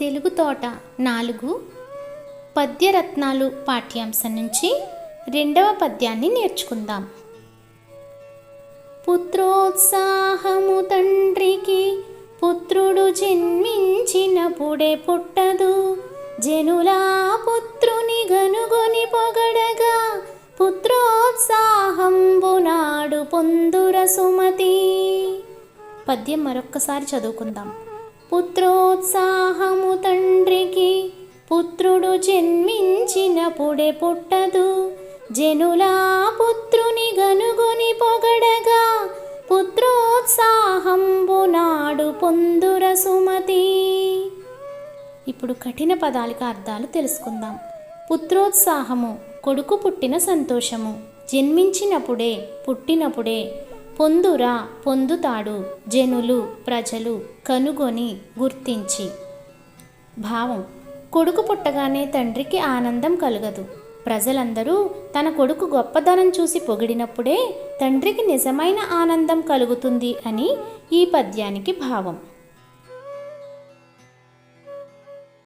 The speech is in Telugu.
తెలుగు తోట నాలుగు పద్యరత్నాలు పాఠ్యాంశం నుంచి రెండవ పద్యాన్ని నేర్చుకుందాం. పుత్రోత్సాహము తండ్రికి పుత్రుడు జన్మించినప్పుడే పుట్టదు. జనులా పుత్రుని గనుగొని పొగడగా పుత్రోత్సాహంబునాడు పొందుర సుమతి. పద్యం మరొక్కసారి చదువుకుందాం. పుత్రోత్సాహము తండ్రికి పుత్రుడు జన్మించినప్పుడే పుట్టదు. జనులా పుత్రుని గనుగొని పొగడగా పుత్రోత్సాహంబునాడు పొందుర సుమతి. ఇప్పుడు కఠిన పదాలిక అర్థాలు తెలుసుకుందాం. పుత్రోత్సాహము కొడుకు పుట్టిన సంతోషము జన్మించినప్పుడే పుట్టినప్పుడే పొందురా పొందుతాడు జనులు ప్రజలు కనుగొని గుర్తించి. భావం కొడుకు పుట్టగానే తండ్రికి ఆనందం కలగదు. ప్రజలందరూ తన కొడుకు గొప్పదనం చూసి పొగిడినప్పుడే తండ్రికి నిజమైన ఆనందం కలుగుతుంది అని ఈ పద్యానికి భావం.